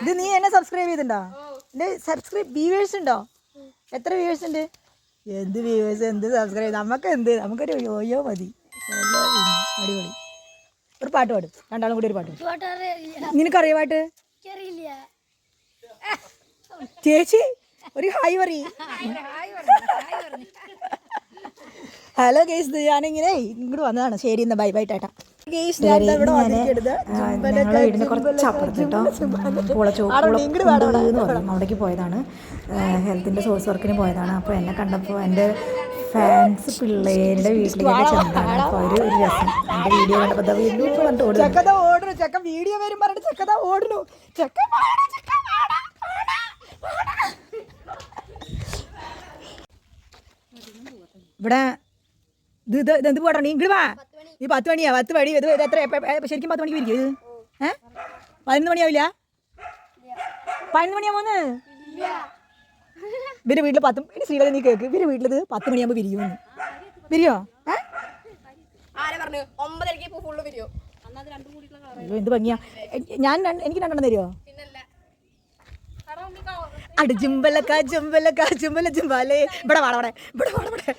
ഇത് നീ എന്നെ സബ്സ്ക്രൈബ് ചെയ്തിട്ടുണ്ടോ? എന്റെ സബ്സ്ക്രൈബ് വ്യൂവേഴ്സ് ഉണ്ടോ? എത്ര വ്യൂവേഴ്സ് ഉണ്ട്? എന്ത് വ്യൂവേഴ്സ് എന്ത് സബ്സ്ക്രൈബ് നമുക്ക് എന്ത്? നമുക്കൊരു യോയോ മതി. അടിപൊളി. ഒരു പാട്ട് പാടും. രണ്ടാളും കൂടി ഒരു പാട്ട് പാടും. നിനക്കറിയോ പാട്ട് ചേച്ചി ഒരു ഹായ് പറ ഹലോ കേസ് ഞാനിങ്ങനെ ഇങ്ങോട്ട് വന്നതാണ്. ശരി എന്നാ ബൈ ബൈ ടാറ്റ. ഞങ്ങളുടെ വീടിന് കുറച്ച് അപ്പുറത്ത് കേട്ടോ. പൂളച്ചോ എന്ന് പറയും അവിടേക്ക് പോയതാണ്. ഹെൽത്തിന്റെ സോഴ്സ് വർക്കിന് പോയതാണ്. അപ്പോൾ എന്നെ കണ്ടപ്പോൾ എന്റെ ഫാൻസ് പിള്ളേരുടെ വീട്ടിലേക്ക് ചെന്നതാണ്. അപ്പോൾ അവർ ഒരു രസം. എന്റെ വീഡിയോ കണ്ടപ്പോൾ കണ്ടു ഓടുന്നു. ചെക്ക വീഡിയോ വരും പറഞ്ഞിട്ട് ചെക്കത ഓടുന്നു. ചെക്ക. ഇവിടെ ഇത് ഇത് എന്ത് പോടാ ഇങ്ങോട്ട് വാ. നീ പത്ത് മണിയാ പത്ത് മണി ഇത് എത്ര? ശരിക്കും പത്ത് മണിക്ക് പിരിക്കും ഇത്? ഏ? പതിനൊന്ന് മണിയാവില്ല? പതിനൊന്ന് മണിയാവുമ്പോന്ന് ഇവർ വീട്ടിൽ പത്ത് ഇനി ശ്രീലത നീ കേക്ക് ഇവർ വീട്ടിലത് പത്ത് മണിയാകുമ്പോൾ വിരിയോന്ന് വിരിയോ ഏ? അയ്യോ എന്ത് ഭംഗിയാ. ഞാൻ എനിക്ക് രണ്ടെണ്ണം തരുമോ അട് ജുംബലക്ക ജുംബലക്ക ജുംബല ജുംബാലേ. ഇവിടെ വാട ഇവിടെ. വാടവടെ